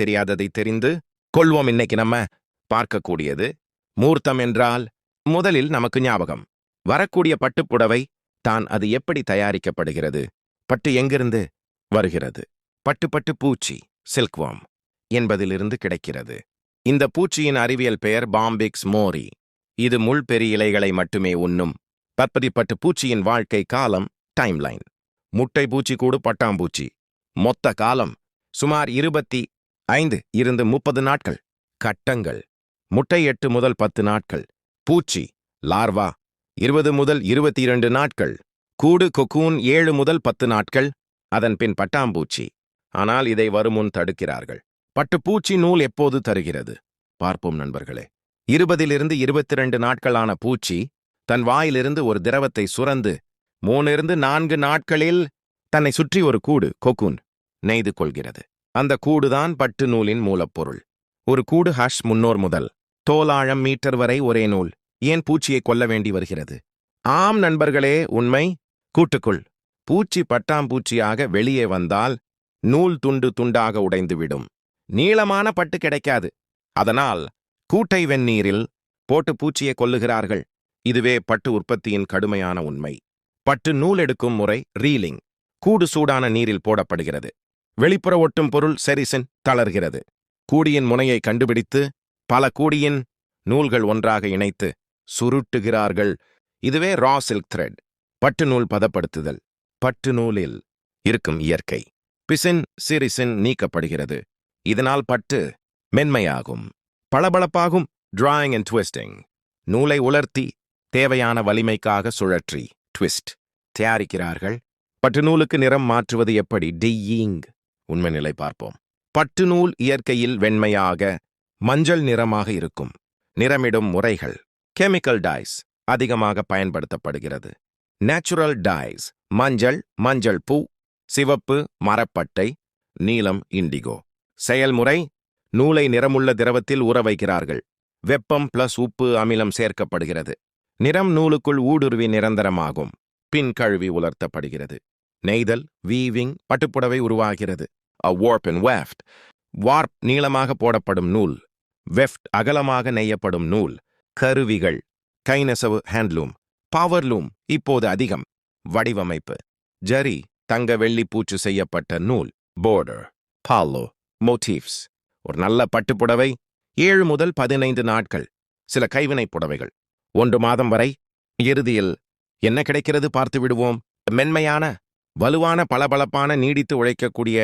தெரியாததை தெரிந்து கொள்வோம் இன்னைக்கு நம்ம பார்க்கக்கூடியது மூர்த்தம் என்றால் முதலில் நமக்கு ஞாபகம். வரக்கூடிய பட்டுப்புடவை தான் அது எப்படி தயாரிக்கப்படுகிறது? பட்டு எங்கிருந்து வருகிறது? பட்டு பட்டு பூச்சி சில்க்வாம் என்பதிலிருந்து கிடைக்கிறது. இந்த பூச்சியின் அறிவியல் பெயர் பாம்பிக்ஸ் மோரி. இது முள் பெரிய இலைகளை மட்டுமே உண்ணும். பற்பதிப்பட்டு பூச்சியின் வாழ்க்கை காலம் டைம்லைன் முட்டை பூச்சி கூடு பட்டாம்பூச்சி. மொத்த காலம் சுமார் இருபத்தி ஐந்து இருந்து முப்பது நாட்கள். கட்டங்கள். முட்டை எட்டு முதல் பத்து நாட்கள். பூச்சி. லார்வா. இருபது முதல் இருபத்தி இரண்டு நாட்கள். கூடு கொக்கூன் ஏழு முதல் பத்து நாட்கள். அதன் பின் பட்டாம்பூச்சி. ஆனால் இதை வருமுன் தடுக்கிறார்கள். பட்டுப்பூச்சி நூல் எப்போது தருகிறது? பார்ப்போம் நண்பர்களே. இருபதிலிருந்து இருபத்தி ரெண்டு நாட்களான பூச்சி தன் வாயிலிருந்து ஒரு திரவத்தை சுரந்து மூணிருந்து நான்கு நாட்களில் தன்னை சுற்றி ஒரு கூடு கொக்கூன் நெய்து கொள்கிறது. அந்த கூடுதான் பட்டு நூலின் மூலப்பொருள். ஒரு கூடு ஹஷ் முன்னோர் முதல். தோலாழம் மீட்டர் வரை ஒரே நூல். ஏன் பூச்சியை கொல்ல வேண்டி வருகிறது? ஆம் நண்பர்களே உண்மை. கூட்டுக்குள். பூச்சி பட்டாம்பூச்சியாக வெளியே வந்தால் நூல் துண்டு துண்டாக உடைந்துவிடும். நீளமான பட்டு கிடைக்காது. அதனால் கூட்டை வெந்நீரில் போட்டு பூச்சியை கொல்லுகிறார்கள். இதுவே பட்டு உற்பத்தியின் கடுமையான உண்மை. பட்டு நூல் எடுக்கும் முறை ரீலிங். கூடு சூடான நீரில் போடப்படுகிறது. வெளிப்புற ஒட்டும் பொருள் செரிசன் தளர்கிறது. கூடியின் முனையை கண்டுபிடித்து பல கூடியின் நூல்கள் ஒன்றாக இணைத்து சுருட்டுகிறார்கள். இதுவே ரா சில்க் த்ரெட். பட்டு நூல் பதப்படுத்துதல். பட்டு நூலில் இருக்கும் இயற்கை. பிசின் சிரிசின் நீக்கப்படுகிறது. இதனால் பட்டு மென்மையாகும். பளபளப்பாகும் டிராயிங் அண்ட் ட்விஸ்டிங் நூலை உலர்த்தி தேவையான வலிமைக்காக சுழற்றி ட்விஸ்ட் தயாரிக்கிறார்கள். பட்டு நூலுக்கு நிறம் மாற்றுவது எப்படி? டியீங் உண்மை நிலை பார்ப்போம். பட்டு நூல் இயற்கையில் வெண்மையாக மஞ்சள் நிறமாக இருக்கும். நிறமிடும் முறைகள் கெமிக்கல் டைஸ் அதிகமாக பயன்படுத்தப்படுகிறது. நேச்சுரல் டைஸ் மஞ்சள் மஞ்சள் பூ சிவப்பு மரப்பட்டை நீலம் இண்டிகோ. செயல்முறை நூலை நிறமுள்ள திரவத்தில் ஊற வைக்கிறார்கள். வெப்பம் பிளஸ் உப்பு அமிலம் சேர்க்கப்படுகிறது. நிறம் நூலுக்குள் ஊடுருவி நிரந்தரமாகும். பின் கழுவி உலர்த்தப்படுகிறது. நெய்தல் வீவிங் பட்டுப்புடவை உருவாகிறது. அ வார்ப் அண்ட் வெஃப்ட் வார்ப் நீளமாக போடப்படும் நூல். வெஃப்ட் அகலமாக நெய்யப்படும் நூல். கருவிகள். கைநெசவு ஹேண்ட்லூம் பவர்லூம் இப்போது அதிகம். வடிவமைப்பு. ஜரி தங்க வெள்ளி பூச்சு செய்யப்பட்ட நூல். போர்டர் பாலோ மோட்டிவ்ஸ் ஒரு நல்ல பட்டுப்புடவை. ஏழு முதல் பதினைந்து நாட்கள். சில கைவினைப் புடவைகள். ஒன்று மாதம் வரை. இறுதியில் என்ன கிடைக்கிறது பார்த்து விடுவோம். மென்மையான வலுவான பளபளப்பான நீடித்து உழைக்கக்கூடிய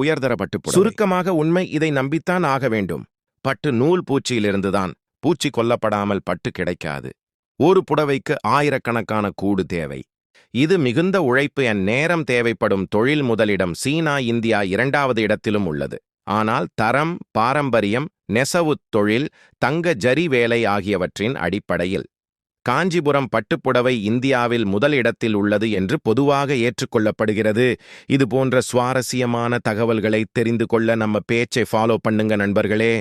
உயர்தர பட்டு சுருக்கமாக உண்மை இதை நம்பித்தான் ஆக வேண்டும். பட்டு நூல் பூச்சியிலிருந்துதான் பூச்சி கொல்லப்படாமல் பட்டு கிடைக்காது. ஒரு புடவைக்கு ஆயிரக்கணக்கான கூடு தேவை. இது மிகுந்த உழைப்பு என் நேரம் தேவைப்படும் தொழில் முதலிடம் சீனா இந்தியா இரண்டாவது இடத்திலும் உள்ளது. ஆனால் தரம் பாரம்பரியம் நெசவுத் தொழில் தங்க ஜரி வேலை ஆகியவற்றின் அடிப்படையில் காஞ்சிபுரம் பட்டுப்புடவை இந்தியாவில் முதல் இடத்தில் உள்ளது என்று பொதுவாக ஏற்றுக்கொள்ளப்படுகிறது. இது போன்ற சுவாரஸ்யமான தகவல்களை தெரிந்து கொள்ள நம்ம பேச்சை ஃபாலோ பண்ணுங்க நண்பர்களே.